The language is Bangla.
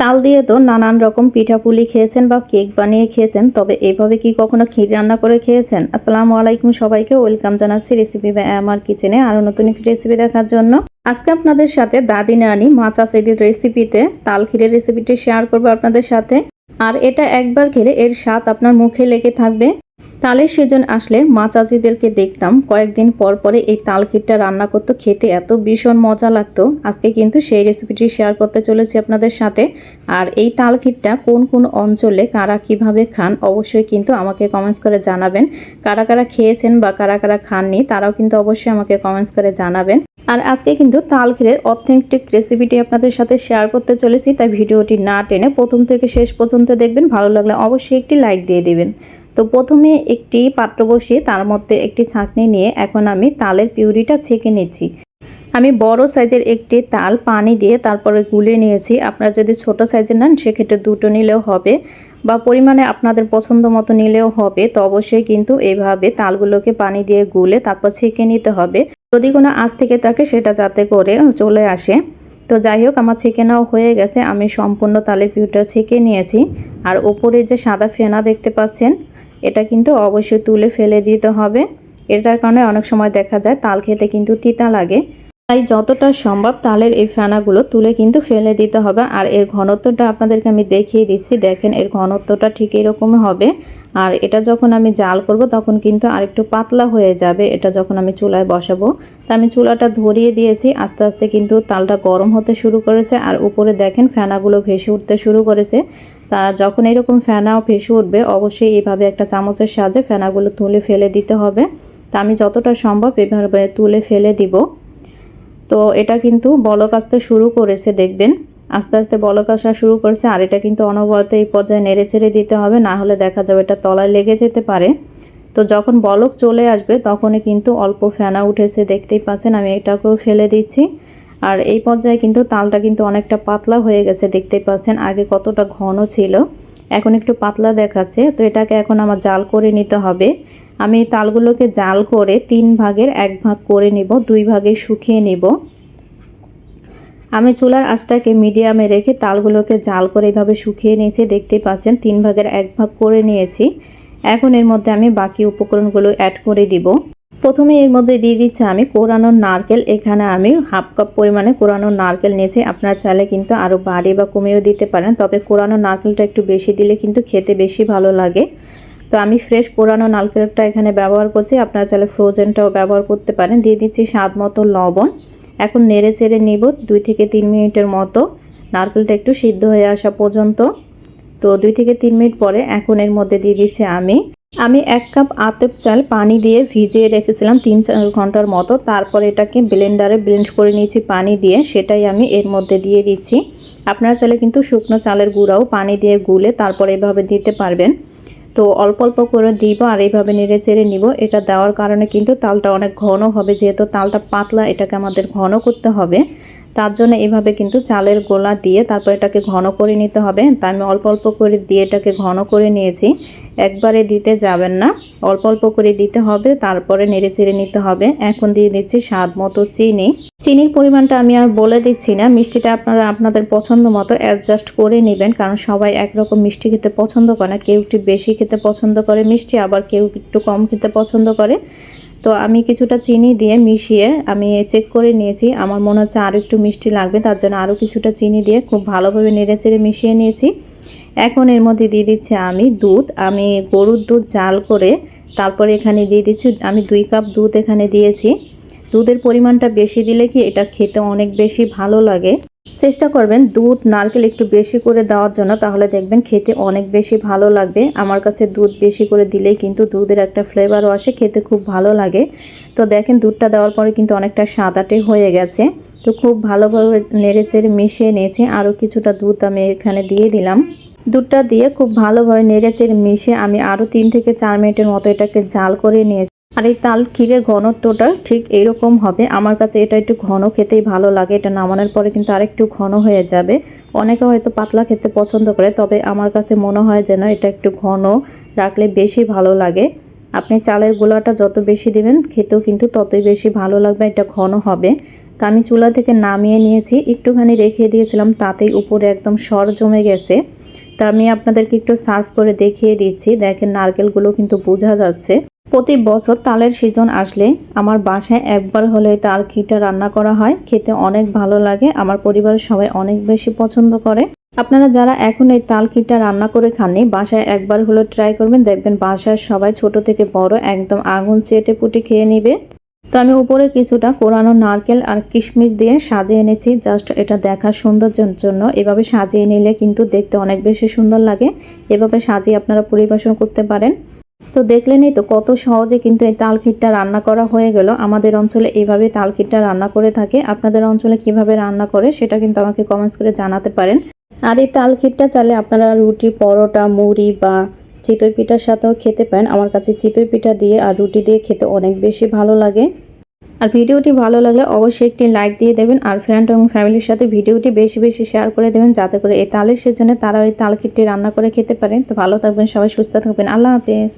তাল দিয়ে তো নানান রকম পিঠাপুলি খেয়েছেন বা কেক বানিয়ে খেয়েছেন, তবে এভাবে কি কখনো ক্ষীর রান্না করে খেয়েছেন? আসসালামু আলাইকুম সবাইকে, ওয়েলকাম জানাচ্ছি রেসিপি বা আমার কিচেনে আরও নতুন একটি রেসিপি দেখার জন্য। আজকে আপনাদের সাথে দাদি নানি মা চাচিদের রেসিপিতে তাল ক্ষীরের রেসিপিটি শেয়ার করব আপনাদের সাথে। আর এটা একবার খেলে এর স্বাদ আপনার মুখে লেগে থাকবে। তালের সিজন আসলে মা চাচিদেরকে দেখতাম। কয়েকদিন পর পরে এই তাল ক্ষীরটা রান্না করতো, খেতে এত ভীষণ মজা লাগতো। আজকে কিন্তু সেই রেসিপিটি শেয়ার করতে চলেছি আপনাদের সাথে। আর এই তাল ক্ষীরটা কোন কোন অঞ্চলে কারা কীভাবে খান অবশ্যই কিন্তু আমাকে কমেন্টস করে জানাবেন। কারা কারা খেয়েছেন বা কারা কারা খাননি তারাও কিন্তু অবশ্যই আমাকে কমেন্টস করে জানাবেন। আর আজকে কিন্তু তাল ক্ষীরের অথেন্টিক রেসিপিটি আপনাদের সাথে শেয়ার করতে চলেছি, তাই ভিডিওটি না টেনে প্রথম থেকে শেষ পর্যন্ত দেখবেন। ভালো লাগলে অবশ্যই একটি লাইক দিয়ে দিবেন। তো প্রথমে একটি পাত্র বসিয়ে তার মধ্যে একটি ছাঁকনি নিয়ে এখন আমি তালের পিউরিটা ছেঁকে নিচ্ছি। আমি বড় সাইজের একটি তাল পানি দিয়ে তারপরে গুলে নিয়েছি। আপনারা যদি ছোট সাইজের নেন, সেক্ষেত্রে দুটো নিলেও হবে বা পরিমাণে আপনাদের পছন্দ মতো নিলেও হবে। তো অবশ্যই কিন্তু এভাবে তালগুলোকে পানি দিয়ে গুলে তারপর ছেঁকে নিতে হবে। যদি কোনো আঁচ থেকে থাকে, সেটা যাতে করে চলে আসে। তো যাই হোক, আমার ছেঁকে নেওয়া হয়ে গেছে। আমি সম্পূর্ণ তালের পিউটা ছেঁকে নিয়েছি। আর ওপরে যে সাদা ফেনা দেখতে পাচ্ছেন এটা কিন্তু অবশ্যই তুলে ফেলে দিতে হবে। এটার কারণে অনেক সময় দেখা যায় তাল খেতে কিন্তু তিতা লাগে। তাই যতটা সম্ভব তালের এই ফেনাগুলো তুলে কিন্তু ফেলে দিতে হবে। আর এর ঘনত্বটা আপনাদেরকে আমি দেখিয়ে দিচ্ছি। দেখেন, এর ঘনত্বটা ঠিক এরকমই হবে। আর এটা যখন আমি জাল করব, তখন কিন্তু আরেকটু পাতলা হয়ে যাবে এটা যখন আমি চুলায় বসাবো। তা আমি চুলাটা ধরিয়ে দিয়েছি। আস্তে আস্তে কিন্তু তালটা গরম হতে শুরু করেছে। আর উপরে দেখেন, ফেনাগুলো ভেসে উঠতে শুরু করেছে। তা যখন এরকম ফেনাও ভেসে উঠবে, অবশ্যই এইভাবে একটা চামচের সাহায্যে ফেনাগুলো তুলে ফেলে দিতে হবে। তা আমি যতটা সম্ভব এভাবে তুলে ফেলে দিব। তো এটা কিন্তু বলক আসতে শুরু করেছে, দেখবেন। আস্তে আস্তে বলক আসা শুরু করেছে, আর এটা কিন্তু অনবরত এই পর্যায়ে নেড়ে চেড়ে দিতে হবে, না হলে দেখা যাবে এটা তলায় লেগে যেতে পারে। তো যখন বলক চলে আসবে, তখনই কিন্তু অল্প ফেনা উঠেছে, দেখতেই পাচ্ছেন, আমি এটাকেও ফেলে দিচ্ছি। আর এই পর্যায়ে কিন্তু তালটা কিন্তু অনেকটা পাতলা হয়ে গেছে, দেখতেই পাচ্ছেন। আগে কতটা ঘন ছিল, এখন একটু পাতলা দেখাচ্ছে। তো এটাকে এখন আমার জাল করে নিতে হবে। আমি তালগুলোকে জাল করে তিন ভাগের এক ভাগ করে নিব, দুই ভাগে শুকিয়ে নিব। আমি চুলার আঁচটাকে মিডিয়ামে রেখে তালগুলোকে জাল করে এভাবে শুকিয়ে নিয়েছি, দেখতেই পাচ্ছেন, তিন ভাগের এক ভাগ করে নিয়েছি। এখন এর মধ্যে আমি বাকি উপকরণগুলো অ্যাড করে দিব। প্রথমে এর মধ্যে দিয়ে দিচ্ছি আমি কোরানোর নারকেল। এখানে আমি হাফ কাপ পরিমাণে কোরানোর নারকেল নিয়েছি। আপনারা চাইলে কিন্তু আরও বাড়ি বা কমিয়েও দিতে পারেন। তবে কোরানোর নারকেলটা একটু বেশি দিলে কিন্তু খেতে বেশি ভালো লাগে। তো আমি ফ্রেশ কোরানো নারকেলটা এখানে ব্যবহার করছি। আপনারা চাইলে ফ্রোজেনটাও ব্যবহার করতে পারেন। দিয়ে দিচ্ছি স্বাদ মতো লবণ। এখন নেড়ে চেড়ে নিব দুই থেকে তিন মিনিটের মতো। নারকেলটা একটু সিদ্ধ হয়ে আসা পর্যন্ত। তো দুই থেকে তিন মিনিট পরে এখন এর মধ্যে দিয়ে দিচ্ছি আমি আমি এক কাপ আতেপ চাল পানি দিয়ে ভিজিয়ে রেখেছিলাম তিন চার ঘণ্টার মতো। তারপর এটাকে ব্লেন্ডারে ব্লেন্ড করে নিয়েছি পানি দিয়ে। সেটাই আমি এর মধ্যে দিয়ে দিচ্ছি। আপনারা চাইলে কিন্তু শুকনো চালের গুঁড়াও পানি দিয়ে গুলে তারপর এভাবে দিতে পারবেন। তো অল্প অল্প করে দিব আর এইভাবে নেড়ে চেড়ে নিব। এটা দেওয়ার কারণে কিন্তু তালটা অনেক ঘন হবে। যেহেতু তালটা পাতলা, এটাকে আমাদের ঘন করতে হবে। তার জন্য এভাবে কিন্তু চালের গোলা দিয়ে তারপর এটাকে ঘন করে নিতে হবে। তা আমি অল্প অল্প করে দিয়ে এটাকে ঘন করে নিয়েছি। একবারে দিতে যাবেন না। অল্প অল্প করে দিতে হবে, তারপরে নেড়ে চেড়ে নিতে হবে। এখন দিয়ে দিচ্ছি স্বাদ মতো চিনি। চিনির পরিমাণটা আমি আর বলে দিচ্ছি না। মিষ্টিটা আপনারা আপনাদের পছন্দ মতো অ্যাডজাস্ট করে নেবেন, কারণ সবাই একরকম মিষ্টি খেতে পছন্দ করে না। কেউ একটু বেশি খেতে পছন্দ করে মিষ্টি, আবার কেউ একটু কম খেতে পছন্দ করে। তো আমি কিছুটা চিনি দিয়ে মিশিয়ে আমি চেক করে নিয়েছি। আমার মনে হচ্ছে আরও একটু মিষ্টি লাগবে, তার জন্য আরও কিছুটা চিনি দিয়ে খুব ভালোভাবে নেড়ে চেড়ে মিশিয়ে নিয়েছি। এখন এর মধ্যে দিয়ে দিচ্ছি আমি দুধ। আমি গরুর দুধ জাল করে তারপরে এখানে দিয়ে দিচ্ছি, আমি দুই কাপ দুধ এখানে দিয়েছি। দুধের পরিমাণটা বেশি দিলে কি এটা খেতে অনেক বেশি ভালো লাগে। চেষ্টা করবেন দুধ, নারকেল একটু বেশি করে দেওয়ার জন্য, তাহলে দেখবেন খেতে অনেক বেশি ভালো লাগবে। আমার কাছে দুধ বেশি করে দিলেই কিন্তু দুধের একটা ফ্লেভারও আসে, খেতে খুব ভালো লাগে। তো দেখেন দুধটা দেওয়ার পরে কিন্তু অনেকটা সাদাটে হয়ে গেছে। তো খুব ভালোভাবে নেড়ে চেড়ে মিশিয়ে নিয়েছি, আরও কিছুটা দুধ আমি এখানে দিয়ে দিলাম। দুধটা দিয়ে খুব ভালোভাবে নেড়ে চেড়ে মিশিয়ে আমি আরও তিন থেকে চার মিনিটের মতো এটাকে জাল করে নিয়েছি। আর এই তাল ক্ষীরের ঘনত্বটা ঠিক এইরকম হবে। আমার কাছে এটা একটু ঘন খেতেই ভালো লাগে, এটা নামানোর পরে কিন্তু আরেকটু ঘন হয়ে যাবে। অনেকে হয়তো পাতলা খেতে পছন্দ করে, তবে আমার কাছে মনে হয় যেন এটা একটু ঘন রাখলে বেশি ভালো লাগে। আপনি চালের গোলাটা যত বেশি দেবেন, খেতেও কিন্তু ততই বেশি ভালো লাগবে, এটা ঘন হবে। তো আমি চুলা থেকে নামিয়ে নিয়েছি, একটুখানি রেখে দিয়েছিলাম, তাতেই উপরে একদম সর জমে গেছে। তা আমি আপনাদেরকে একটু সার্ভ করে দেখিয়ে দিচ্ছি, দেখেন নারকেলগুলো কিন্তু বোঝা যাচ্ছে। প্রতি বছর তালের সিজন আসলে আমার বাসায় একবার হলে তাল খিটা রান্না করা হয়। খেতে অনেক ভালো লাগে, আমার পরিবারের সবাই অনেক বেশি পছন্দ করে। আপনারা যারা এখন এই তাল খিটা রান্না করে খাননি, বাসায় একবার হলো ট্রাই করবেন। দেখবেন বাসায় সবাই ছোট থেকে বড়, একদম আঙুল চেটে পুটে খেয়ে নিবে। তো আমি উপরে কিছুটা কোরানো নারকেল আর কিশমিশ দিয়ে সাজিয়ে এনেছি। জাস্ট এটা দেখার সৌন্দর্যের জন্য। এভাবে সাজিয়ে নিলে কিন্তু দেখতে অনেক বেশি সুন্দর লাগে। এভাবে সাজিয়ে আপনারা পরিবেশন করতে পারেন। তো দেখলেনই তো কত সহজে কিন্তু এই তালখিটটা রান্না করা হয়ে গেল। আমাদের অঞ্চলে এইভাবে তালখিটটা রান্না করে থাকে। আপনাদের অঞ্চলে কীভাবে রান্না করে সেটা কিন্তু আমাকে কমেন্টস করে জানাতে পারেন। আর এই তালখিটটা চালে আপনারা রুটি, পরোটা, মুড়ি বা চিতই পিঠার সাথেও খেতে পারেন। আমার কাছে চিতই পিঠা দিয়ে আর রুটি দিয়ে খেতে অনেক বেশি ভালো লাগে। আর ভিডিওটি ভালো লাগলে অবশ্যই একটি লাইক দিয়ে দেবেন আর ফ্রেন্ড এবং ফ্যামিলির সাথে ভিডিওটি বেশি বেশি শেয়ার করে দেবেন যাতে করে এই তালের সেজনে তারা ওই তালখিটটি রান্না করে খেতে পারেন। তো ভালো থাকবেন সবাই, সুস্থ থাকবেন। আল্লাহ হাফেজ।